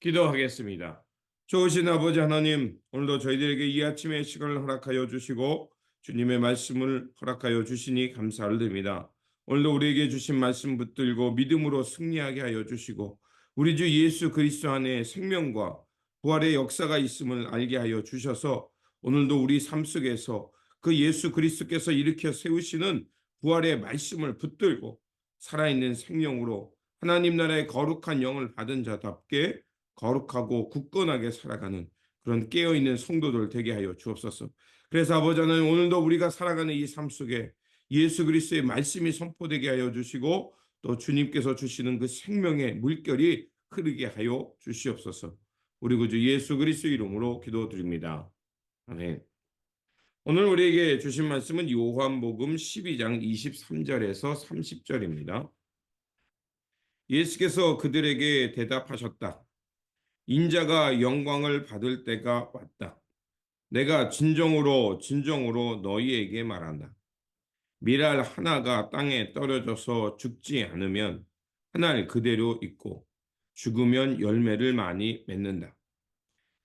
기도하겠습니다. 좋으신 아버지 하나님, 오늘도 저희들에게 이 아침의 시간을 허락하여 주시고 주님의 말씀을 허락하여 주시니 감사를 드립니다. 오늘도 우리에게 주신 말씀 붙들고 믿음으로 승리하게 하여 주시고 우리 주 예수 그리스도 안에 생명과 부활의 역사가 있음을 알게 하여 주셔서 오늘도 우리 삶 속에서 그 예수 그리스도께서 일으켜 세우시는 부활의 말씀을 붙들고 살아있는 생명으로 하나님 나라의 거룩한 영을 받은 자답게 거룩하고 굳건하게 살아가는 그런 깨어있는 성도들 되게 하여 주옵소서. 그래서 아버지 하나님 오늘도 우리가 살아가는 이 삶 속에 예수 그리스도의 말씀이 선포되게 하여 주시고 또 주님께서 주시는 그 생명의 물결이 흐르게 하여 주시옵소서. 우리 구주 예수 그리스도 이름으로 기도드립니다. 아멘. 오늘 우리에게 주신 말씀은 요한복음 12장 23절에서 30절입니다. 예수께서 그들에게 대답하셨다. 인자가 영광을 받을 때가 왔다. 내가 진정으로 진정으로 너희에게 말한다. 미랄 하나가 땅에 떨어져서 죽지 않으면 한 알 그대로 있고 죽으면 열매를 많이 맺는다.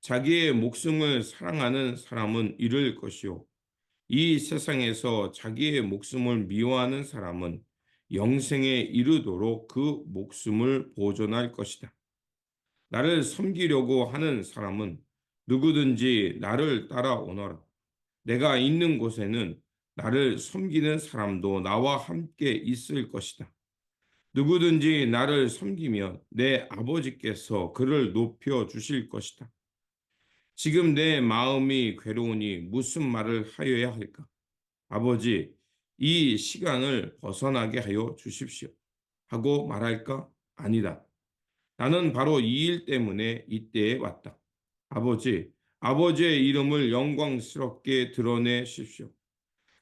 자기의 목숨을 사랑하는 사람은 잃을 것이요. 이 세상에서 자기의 목숨을 미워하는 사람은 영생에 이르도록 그 목숨을 보존할 것이다. 나를 섬기려고 하는 사람은 누구든지 나를 따라오너라. 내가 있는 곳에는 나를 섬기는 사람도 나와 함께 있을 것이다. 누구든지 나를 섬기면 내 아버지께서 그를 높여 주실 것이다. 지금 내 마음이 괴로우니 무슨 말을 하여야 할까? 아버지, 이 시간을 벗어나게 하여 주십시오. 하고 말할까? 아니다. 나는 바로 이 일 때문에 이때에 왔다. 아버지, 아버지의 이름을 영광스럽게 드러내십시오.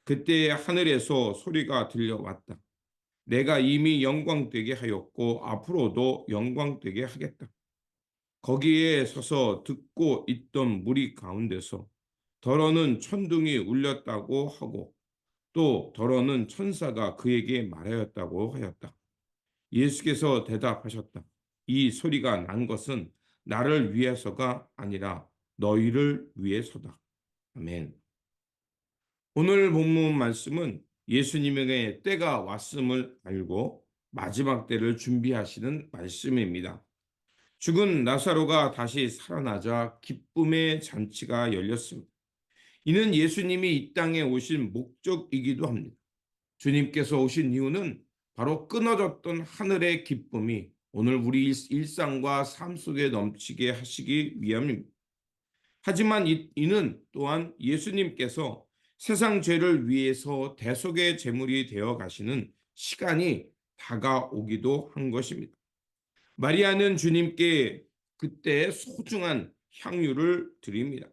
그때 하늘에서 소리가 들려왔다. 내가 이미 영광되게 하였고 앞으로도 영광되게 하겠다. 거기에 서서 듣고 있던 무리 가운데서 더러는 천둥이 울렸다고 하고 또 더러는 천사가 그에게 말하였다고 하였다. 예수께서 대답하셨다. 이 소리가 난 것은 나를 위해서가 아니라 너희를 위해서다. 아멘. 오늘 본문 말씀은 예수님에게 때가 왔음을 알고 마지막 때를 준비하시는 말씀입니다. 죽은 나사로가 다시 살아나자 기쁨의 잔치가 열렸습니다. 이는 예수님이 이 땅에 오신 목적이기도 합니다. 주님께서 오신 이유는 바로 끊어졌던 하늘의 기쁨이 오늘 우리 일상과 삶 속에 넘치게 하시기 위함입니다. 하지만 이, 이는 또한 예수님께서 세상 죄를 위해서 대속의 제물이 되어 가시는 시간이 다가오기도 한 것입니다. 마리아는 주님께 그때 소중한 향유를 드립니다.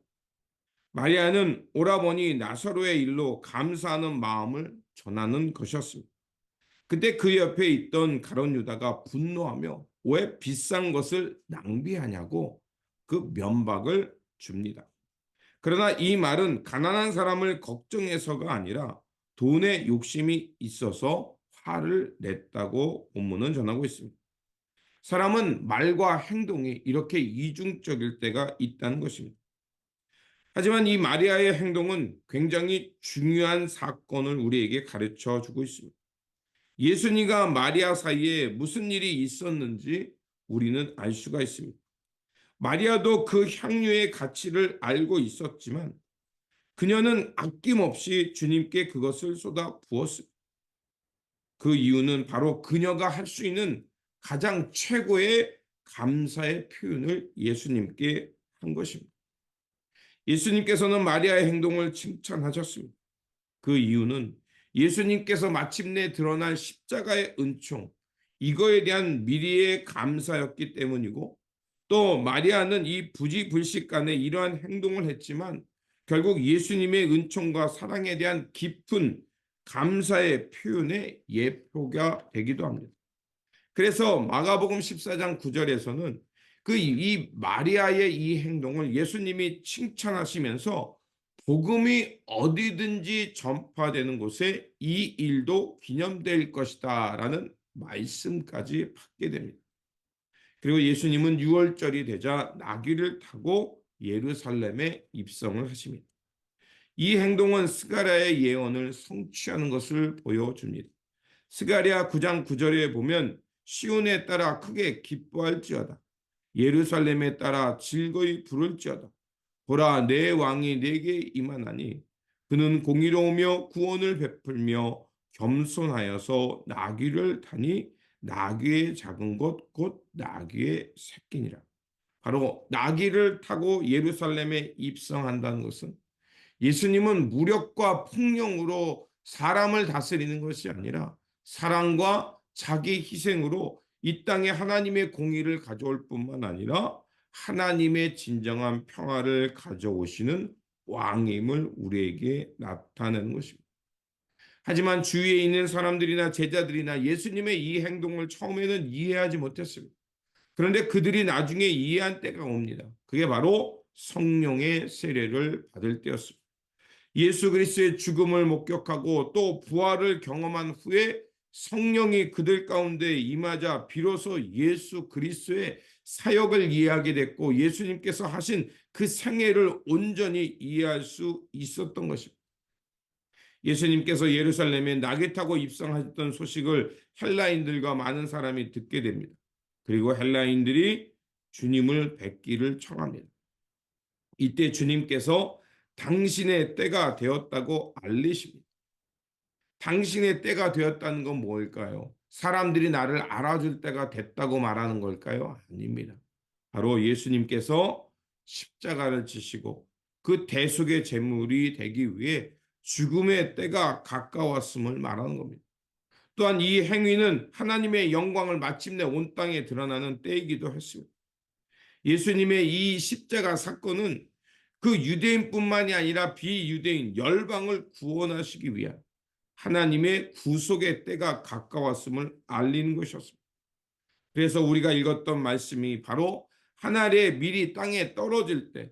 마리아는 오라버니 나사로의 일로 감사하는 마음을 전하는 것이었습니다. 그때 그 옆에 있던 가론 유다가 분노하며 왜 비싼 것을 낭비하냐고 그 면박을 줍니다. 그러나 이 말은 가난한 사람을 걱정해서가 아니라 돈에 욕심이 있어서 화를 냈다고 본문은 전하고 있습니다. 사람은 말과 행동이 이렇게 이중적일 때가 있다는 것입니다. 하지만 이 마리아의 행동은 굉장히 중요한 사건을 우리에게 가르쳐 주고 있습니다. 예수님과 마리아 사이에 무슨 일이 있었는지 우리는 알 수가 있습니다. 마리아도 그 향유의 가치를 알고 있었지만 그녀는 아낌없이 주님께 그것을 쏟아 부었습니다. 그 이유는 바로 그녀가 할 수 있는 가장 최고의 감사의 표현을 예수님께 한 것입니다. 예수님께서는 마리아의 행동을 칭찬하셨습니다. 그 이유는 예수님께서 마침내 드러난 십자가의 은총, 이거에 대한 미리의 감사였기 때문이고 또 마리아는 이 부지불식간에 이러한 행동을 했지만 결국 예수님의 은총과 사랑에 대한 깊은 감사의 표현의 예표가 되기도 합니다. 그래서 마가복음 14장 9절에서는 그 이 마리아의 이 행동을 예수님이 칭찬하시면서 복음이 어디든지 전파되는 곳에 이 일도 기념될 것이다 라는 말씀까지 받게 됩니다. 그리고 예수님은 유월절이 되자 나귀를 타고 예루살렘에 입성을 하십니다. 이 행동은 스가랴의 예언을 성취하는 것을 보여줍니다. 스가랴 9장 9절에 보면 시온에 따라 크게 기뻐할지어다. 예루살렘에 따라 즐거이 부를지어다. 보라 내 왕이 내게 임하나니 그는 공의로우며 구원을 베풀며 겸손하여서 나귀를 타니 나귀의 작은 것 곧 나귀의 새끼니라. 바로 나귀를 타고 예루살렘에 입성한다는 것은 예수님은 무력과 폭력으로 사람을 다스리는 것이 아니라 사랑과 자기 희생으로 이 땅에 하나님의 공의를 가져올 뿐만 아니라 하나님의 진정한 평화를 가져오시는 왕임을 우리에게 나타내는 것입니다. 하지만 주위에 있는 사람들이나 제자들이나 예수님의 이 행동을 처음에는 이해하지 못했습니다. 그런데 그들이 나중에 이해한 때가 옵니다. 그게 바로 성령의 세례를 받을 때였습니다. 예수 그리스도의 죽음을 목격하고 또 부활을 경험한 후에 성령이 그들 가운데 임하자 비로소 예수 그리스도의 사역을 이해하게 됐고 예수님께서 하신 그 생애를 온전히 이해할 수 있었던 것입니다. 예수님께서 예루살렘에 낙에 타고 입성하셨던 소식을 헬라인들과 많은 사람이 듣게 됩니다. 그리고 헬라인들이 주님을 뵙기를 청합니다. 이때 주님께서 당신의 때가 되었다고 알리십니다. 당신의 때가 되었다는 건 뭘까요? 사람들이 나를 알아줄 때가 됐다고 말하는 걸까요? 아닙니다. 바로 예수님께서 십자가를 지시고 그 대속의 제물이 되기 위해 죽음의 때가 가까웠음을 말하는 겁니다. 또한 이 행위는 하나님의 영광을 마침내 온 땅에 드러나는 때이기도 했습니다. 예수님의 이 십자가 사건은 그 유대인뿐만이 아니라 비유대인 열방을 구원하시기 위한 하나님의 구속의 때가 가까웠음을 알리는 것이었습니다. 그래서 우리가 읽었던 말씀이 바로 하늘의 밀이 땅에 떨어질 때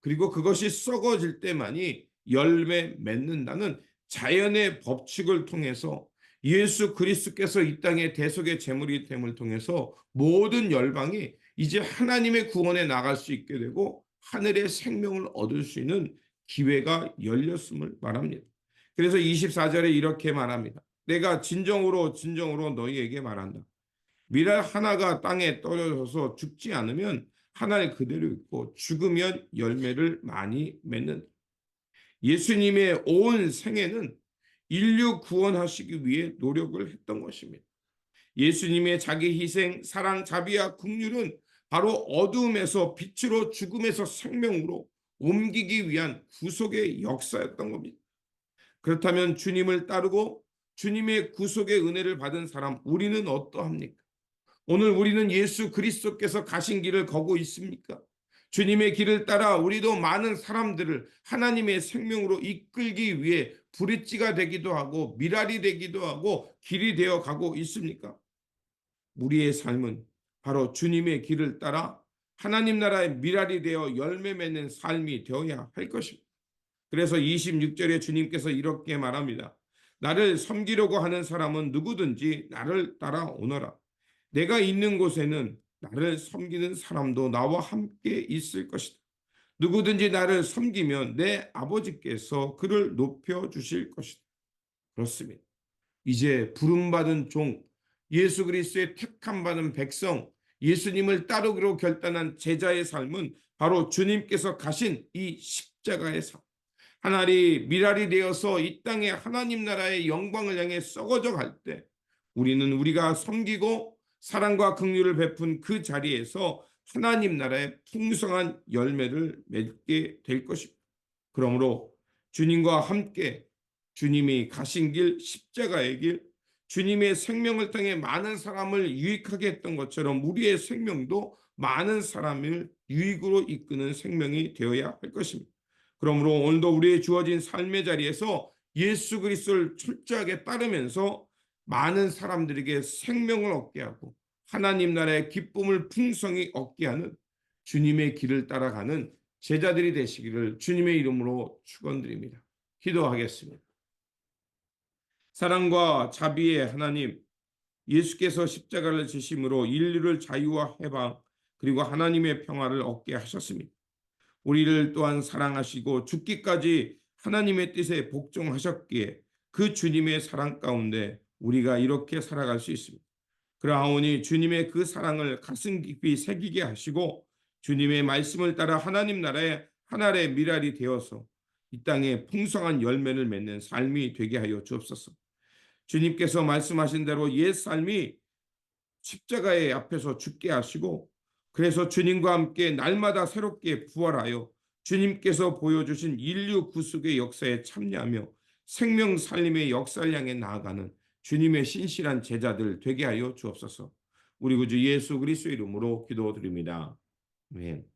그리고 그것이 썩어질 때만이 열매 맺는다는 자연의 법칙을 통해서 예수 그리스도께서 이 땅에 대속의 제물이 됨을 통해서 모든 열방이 이제 하나님의 구원에 나갈 수 있게 되고 하늘의 생명을 얻을 수 있는 기회가 열렸음을 말합니다. 그래서 24절에 이렇게 말합니다. 내가 진정으로 진정으로 너희에게 말한다. 미랄 하나가 땅에 떨어져서 죽지 않으면 하나를 그대로 있고 죽으면 열매를 많이 맺는다. 예수님의 온 생애는 인류 구원하시기 위해 노력을 했던 것입니다. 예수님의 자기 희생, 사랑, 자비와 국률은 바로 어둠에서 빛으로 죽음에서 생명으로 옮기기 위한 구속의 역사였던 겁니다. 그렇다면 주님을 따르고 주님의 구속의 은혜를 받은 사람 우리는 어떠합니까? 오늘 우리는 예수 그리스도께서 가신 길을 걷고 있습니까? 주님의 길을 따라 우리도 많은 사람들을 하나님의 생명으로 이끌기 위해 브릿지가 되기도 하고 미랄이 되기도 하고 길이 되어 가고 있습니까? 우리의 삶은 바로 주님의 길을 따라 하나님 나라의 미랄이 되어 열매 맺는 삶이 되어야 할 것입니다. 그래서 26절에 주님께서 이렇게 말합니다. 나를 섬기려고 하는 사람은 누구든지 나를 따라오너라. 내가 있는 곳에는 나를 섬기는 사람도 나와 함께 있을 것이다. 누구든지 나를 섬기면 내 아버지께서 그를 높여 주실 것이다. 그렇습니다. 이제 부름받은 종, 예수 그리스도의 택함 받은 백성, 예수님을 따르기로 결단한 제자의 삶은 바로 주님께서 가신 이 십자가의 삶. 하늘이 미랄이 되어서 이 땅에 하나님 나라의 영광을 향해 썩어져 갈 때 우리는 우리가 섬기고 사랑과 긍휼을 베푼 그 자리에서 하나님 나라의 풍성한 열매를 맺게 될 것입니다. 그러므로 주님과 함께 주님이 가신 길 십자가의 길 주님의 생명을 통해 많은 사람을 유익하게 했던 것처럼 우리의 생명도 많은 사람을 유익으로 이끄는 생명이 되어야 할 것입니다. 그러므로 오늘도 우리의 주어진 삶의 자리에서 예수 그리스도를 철저하게 따르면서 많은 사람들에게 생명을 얻게 하고 하나님 나라의 기쁨을 풍성히 얻게 하는 주님의 길을 따라가는 제자들이 되시기를 주님의 이름으로 축원드립니다. 기도하겠습니다. 사랑과 자비의 하나님, 예수께서 십자가를 지심으로 인류를 자유와 해방 그리고 하나님의 평화를 얻게 하셨습니다. 우리를 또한 사랑하시고 죽기까지 하나님의 뜻에 복종하셨기에 그 주님의 사랑 가운데 우리가 이렇게 살아갈 수 있습니다. 그러하오니 주님의 그 사랑을 가슴 깊이 새기게 하시고 주님의 말씀을 따라 하나님 나라의 하나의 미랄이 되어서 이 땅에 풍성한 열매를 맺는 삶이 되게 하여 주옵소서. 주님께서 말씀하신 대로 옛 삶이 십자가의 앞에서 죽게 하시고 그래서 주님과 함께 날마다 새롭게 부활하여 주님께서 보여주신 인류 구속의 역사에 참여하며 생명 살림의 역사를 향해 나아가는 주님의 신실한 제자들 되게 하여 주옵소서. 우리 구주 예수 그리스도 이름으로 기도드립니다. 아멘.